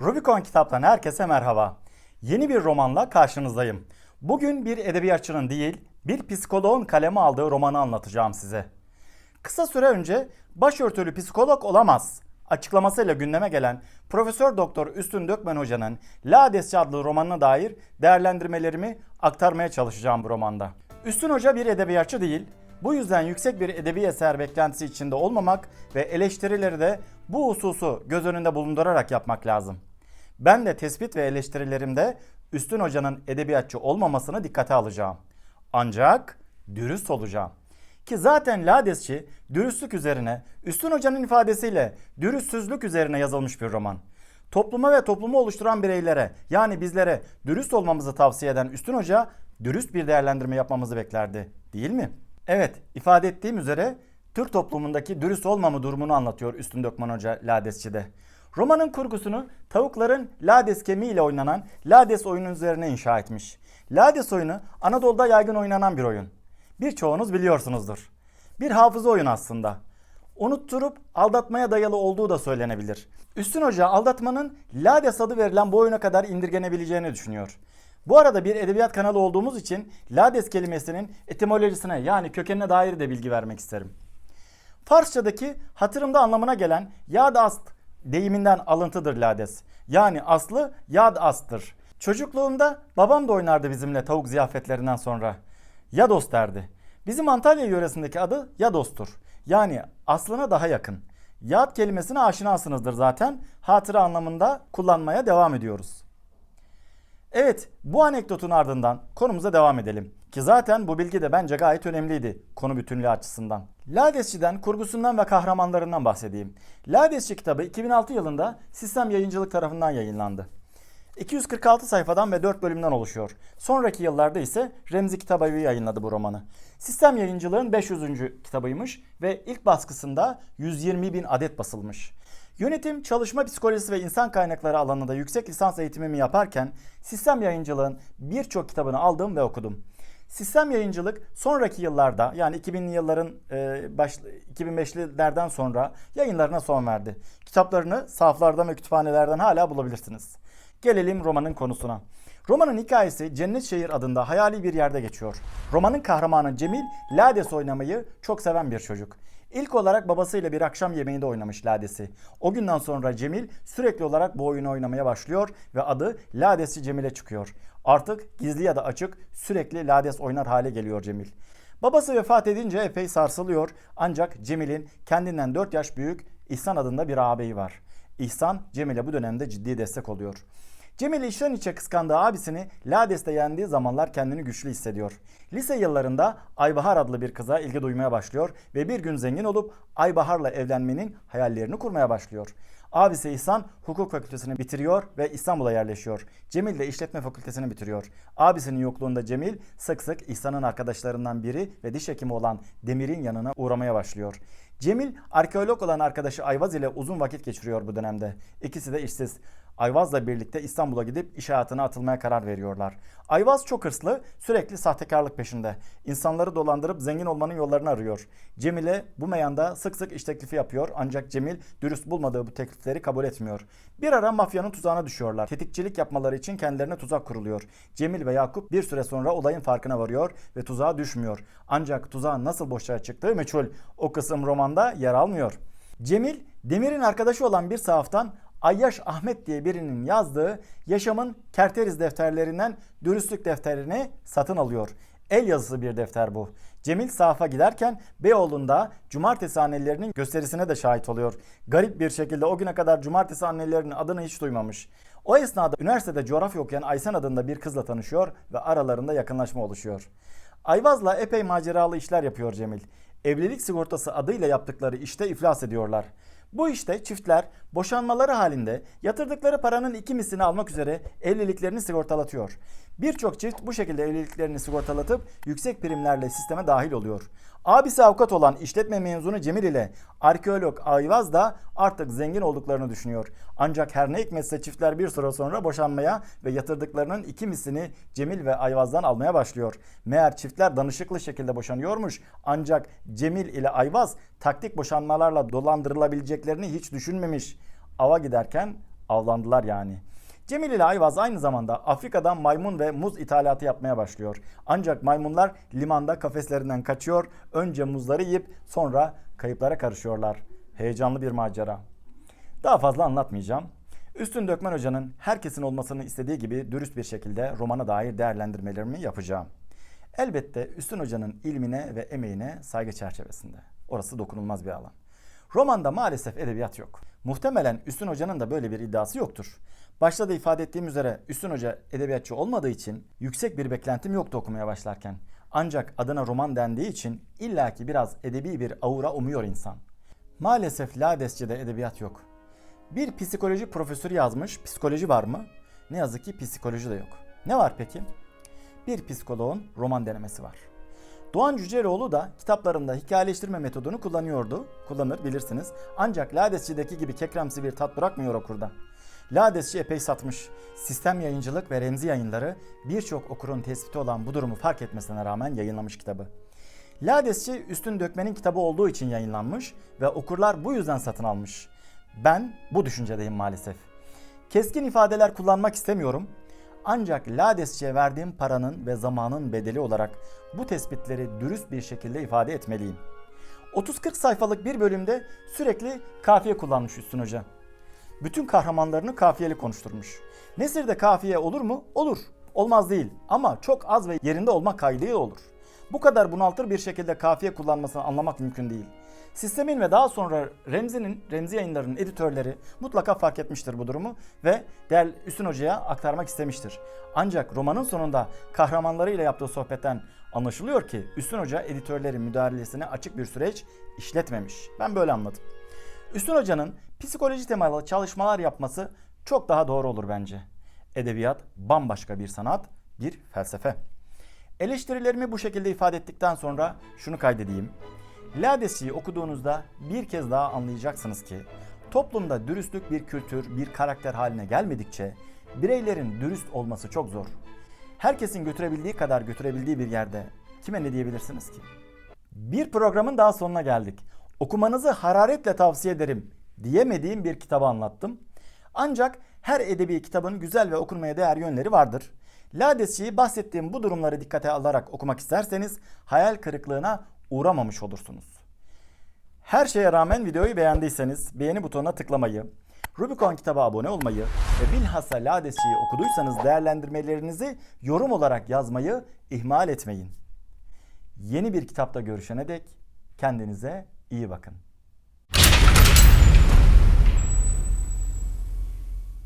Rubicon kitaptan herkese merhaba. Yeni bir romanla karşınızdayım. Bugün bir edebiyatçının değil, bir psikoloğun kaleme aldığı romanı anlatacağım size. Kısa süre önce başörtülü psikolog olamaz açıklamasıyla gündeme gelen Profesör Doktor Üstün Dökmen Hoca'nın Ladesçi adlı romanına dair değerlendirmelerimi aktarmaya çalışacağım bu romanda. Üstün Hoca bir edebiyatçı değil, bu yüzden yüksek bir edebi eser beklentisi içinde olmamak ve eleştirileri de bu hususu göz önünde bulundurarak yapmak lazım. Ben de tespit ve eleştirilerimde Üstün Hoca'nın edebiyatçı olmamasını dikkate alacağım. Ancak dürüst olacağım. Ki zaten Ladesçi dürüstlük üzerine, Üstün Hoca'nın ifadesiyle dürüstsüzlük üzerine yazılmış bir roman. Topluma ve toplumu oluşturan bireylere yani bizlere dürüst olmamızı tavsiye eden Üstün Hoca dürüst bir değerlendirme yapmamızı beklerdi değil mi? Evet ifade ettiğim üzere Türk toplumundaki dürüst olmama durumunu anlatıyor Üstün Dökman Hoca Ladesçi'de. Romanın kurgusunu tavukların Lades kemiğiyle oynanan Lades oyunu üzerine inşa etmiş. Lades oyunu Anadolu'da yaygın oynanan bir oyun. Birçoğunuz biliyorsunuzdur. Bir hafıza oyunu aslında. Unutturup aldatmaya dayalı olduğu da söylenebilir. Üstün Hoca aldatmanın Lades adı verilen bu oyuna kadar indirgenebileceğini düşünüyor. Bu arada bir edebiyat kanalı olduğumuz için Lades kelimesinin etimolojisine yani kökenine dair de bilgi vermek isterim. Farsçadaki hatırımda anlamına gelen yad ast deyiminden alıntıdır lades. Yani aslı yad astır. Çocukluğumda babam da oynardı bizimle tavuk ziyafetlerinden sonra. Yados derdi. Bizim Antalya yöresindeki adı Yados'tur. Yani aslına daha yakın. Yad kelimesine aşinasınızdır zaten. Hatıra anlamında kullanmaya devam ediyoruz. Evet, bu anekdotun ardından konumuza devam edelim. Ki zaten bu bilgi de bence gayet önemliydi konu bütünlüğü açısından. Ladesçi'den, kurgusundan ve kahramanlarından bahsedeyim. Ladesçi kitabı 2006 yılında Sistem Yayıncılık tarafından yayınlandı. 246 sayfadan ve 4 bölümden oluşuyor. Sonraki yıllarda ise Remzi Kitabevi yayınladı bu romanı. Sistem Yayıncılığın 500. kitabıymış ve ilk baskısında 120 bin adet basılmış. Yönetim, çalışma psikolojisi ve insan kaynakları alanında yüksek lisans eğitimimi yaparken sistem yayıncılığın birçok kitabını aldım ve okudum. Sistem yayıncılık sonraki yıllarda yani 2000'li yılların e, baş, 2005'lilerden sonra yayınlarına son verdi. Kitaplarını sahaflardan ve kütüphanelerden hala bulabilirsiniz. Gelelim romanın konusuna. Romanın hikayesi Cennet Şehir adında hayali bir yerde geçiyor. Romanın kahramanı Cemil, Lades oynamayı çok seven bir çocuk. İlk olarak babasıyla bir akşam yemeğinde oynamış Lades'i. O günden sonra Cemil sürekli olarak bu oyunu oynamaya başlıyor ve adı Ladesçi Cemil'e çıkıyor. Artık gizli ya da açık sürekli Lades oynar hale geliyor Cemil. Babası vefat edince epey sarsılıyor ancak Cemil'in kendinden 4 yaş büyük İhsan adında bir ağabeyi var. İhsan Cemil'e bu dönemde ciddi destek oluyor. Cemil içten içe kıskandığı abisini Lades'te yendiği zamanlar kendini güçlü hissediyor. Lise yıllarında Aybahar adlı bir kıza ilgi duymaya başlıyor ve bir gün zengin olup Aybahar'la evlenmenin hayallerini kurmaya başlıyor. Abisi İhsan hukuk fakültesini bitiriyor ve İstanbul'a yerleşiyor. Cemil de işletme fakültesini bitiriyor. Abisinin yokluğunda Cemil sık sık İhsan'ın arkadaşlarından biri ve diş hekimi olan Demir'in yanına uğramaya başlıyor. Cemil arkeolog olan arkadaşı Ayvaz ile uzun vakit geçiriyor bu dönemde. İkisi de işsiz. Ayvaz'la birlikte İstanbul'a gidip iş hayatına atılmaya karar veriyorlar. Ayvaz çok hırslı, sürekli sahtekarlık peşinde. İnsanları dolandırıp zengin olmanın yollarını arıyor. Cemil'e bu meyanda sık sık iş teklifi yapıyor ancak Cemil dürüst bulmadığı bu teklifleri kabul etmiyor. Bir ara mafyanın tuzağına düşüyorlar. Tetikçilik yapmaları için kendilerine tuzak kuruluyor. Cemil ve Yakup bir süre sonra olayın farkına varıyor ve tuzağa düşmüyor. Ancak tuzağın nasıl boşluğa çıktığı meçhul. O kısım romanda yer almıyor. Cemil, Demir'in arkadaşı olan bir sahaftan Ayyaş Ahmet diye birinin yazdığı Yaşamın Kerteriz defterlerinden dürüstlük defterini satın alıyor. El yazısı bir defter bu. Cemil sahafa giderken Beyoğlu'nda cumartesi annelerinin gösterisine de şahit oluyor. Garip bir şekilde o güne kadar cumartesi annelerinin adını hiç duymamış. O esnada üniversitede coğrafya okuyan Aysen adında bir kızla tanışıyor ve aralarında yakınlaşma oluşuyor. Ayvaz'la epey maceralı işler yapıyor Cemil. Evlilik sigortası adıyla yaptıkları işte iflas ediyorlar. Bu işte çiftler boşanmaları halinde yatırdıkları paranın iki mislini almak üzere evliliklerini sigortalatıyor. Birçok çift bu şekilde evliliklerini sigortalatıp yüksek primlerle sisteme dahil oluyor. Abisi avukat olan işletme mezunu Cemil ile arkeolog Ayvaz da artık zengin olduklarını düşünüyor. Ancak her ne hikmetse çiftler bir süre sonra boşanmaya ve yatırdıklarının iki mislini Cemil ve Ayvaz'dan almaya başlıyor. Meğer çiftler danışıklı şekilde boşanıyormuş ancak Cemil ile Ayvaz taktik boşanmalarla dolandırılabileceklerini hiç düşünmemiş. Ava giderken Avlandılar yani. Cemil ile Ayvaz aynı zamanda Afrika'dan maymun ve muz ithalatı yapmaya başlıyor. Ancak maymunlar limanda kafeslerinden kaçıyor. Önce muzları yiyip sonra kayıplara karışıyorlar. Heyecanlı bir macera. Daha fazla anlatmayacağım. Üstün Dökmen Hoca'nın herkesin olmasını istediği gibi dürüst bir şekilde romana dair değerlendirmelerimi yapacağım. Elbette Üstün Hoca'nın ilmine ve emeğine saygı çerçevesinde. Orası dokunulmaz bir alan. Romanda maalesef edebiyat yok. Muhtemelen Üstün Hoca'nın da böyle bir iddiası yoktur. Başta da ifade ettiğim üzere Üstün Hoca edebiyatçı olmadığı için yüksek bir beklentim yoktu okumaya başlarken. Ancak adına roman dendiği için illaki biraz edebi bir aura umuyor insan. Maalesef Ladesçi'de edebiyat yok. Bir psikoloji profesörü yazmış, psikoloji var mı? Ne yazık ki psikoloji de yok. Ne var peki? Bir psikoloğun roman denemesi var. Doğan Cüceloğlu da kitaplarında hikayeleştirme metodunu kullanıyordu. Kullanır bilirsiniz. Ancak Ladesçi'deki gibi kekremsi bir tat bırakmıyor okurda. Ladesçi epey satmış. Sistem yayıncılık ve remzi yayınları birçok okurun tespiti olan bu durumu fark etmesine rağmen yayınlamış kitabı. Ladesçi Üstün Dökmen'in kitabı olduğu için yayınlanmış ve okurlar bu yüzden satın almış. Ben bu düşüncedeyim maalesef. Keskin ifadeler kullanmak istemiyorum. Ancak Ladesçi'ye verdiğim paranın ve zamanın bedeli olarak bu tespitleri dürüst bir şekilde ifade etmeliyim. 30-40 sayfalık bir bölümde sürekli kafiye kullanmış Üstün Hoca. Bütün kahramanlarını kafiyeli konuşturmuş. Nesir'de kafiye olur mu? Olur. Olmaz değil ama çok az ve yerinde olmak kaydıyla olur. Bu kadar bunaltır bir şekilde kafiye kullanmasını anlamak mümkün değil. Sistemin ve daha sonra Remzi'nin, Remzi yayınlarının editörleri mutlaka fark etmiştir bu durumu ve Del Üstün Hoca'ya aktarmak istemiştir. Ancak romanın sonunda kahramanlarıyla yaptığı sohbetten anlaşılıyor ki Üstün Hoca editörlerin müdahalesine açık bir süreç işletmemiş. Ben böyle anladım. Üstün Hoca'nın psikoloji temalı çalışmalar yapması çok daha doğru olur bence. Edebiyat bambaşka bir sanat, bir felsefe. Eleştirilerimi bu şekilde ifade ettikten sonra şunu kaydedeyim. Ladesçi'yi okuduğunuzda bir kez daha anlayacaksınız ki toplumda dürüstlük bir kültür, bir karakter haline gelmedikçe bireylerin dürüst olması çok zor. Herkesin götürebildiği kadar götürebildiği bir yerde kime ne diyebilirsiniz ki? Bir programın daha sonuna geldik. Okumanızı hararetle tavsiye ederim diyemediğim bir kitabı anlattım. Ancak her edebi kitabın güzel ve okunmaya değer yönleri vardır. Ladesçi'yi bahsettiğim bu durumları dikkate alarak okumak isterseniz hayal kırıklığına uğramamış olursunuz. Her şeye rağmen videoyu beğendiyseniz beğeni butonuna tıklamayı, Rubicon kitaba abone olmayı ve bilhassa Ladesçi'yi okuduysanız değerlendirmelerinizi yorum olarak yazmayı ihmal etmeyin. Yeni bir kitapta görüşene dek kendinize iyi bakın.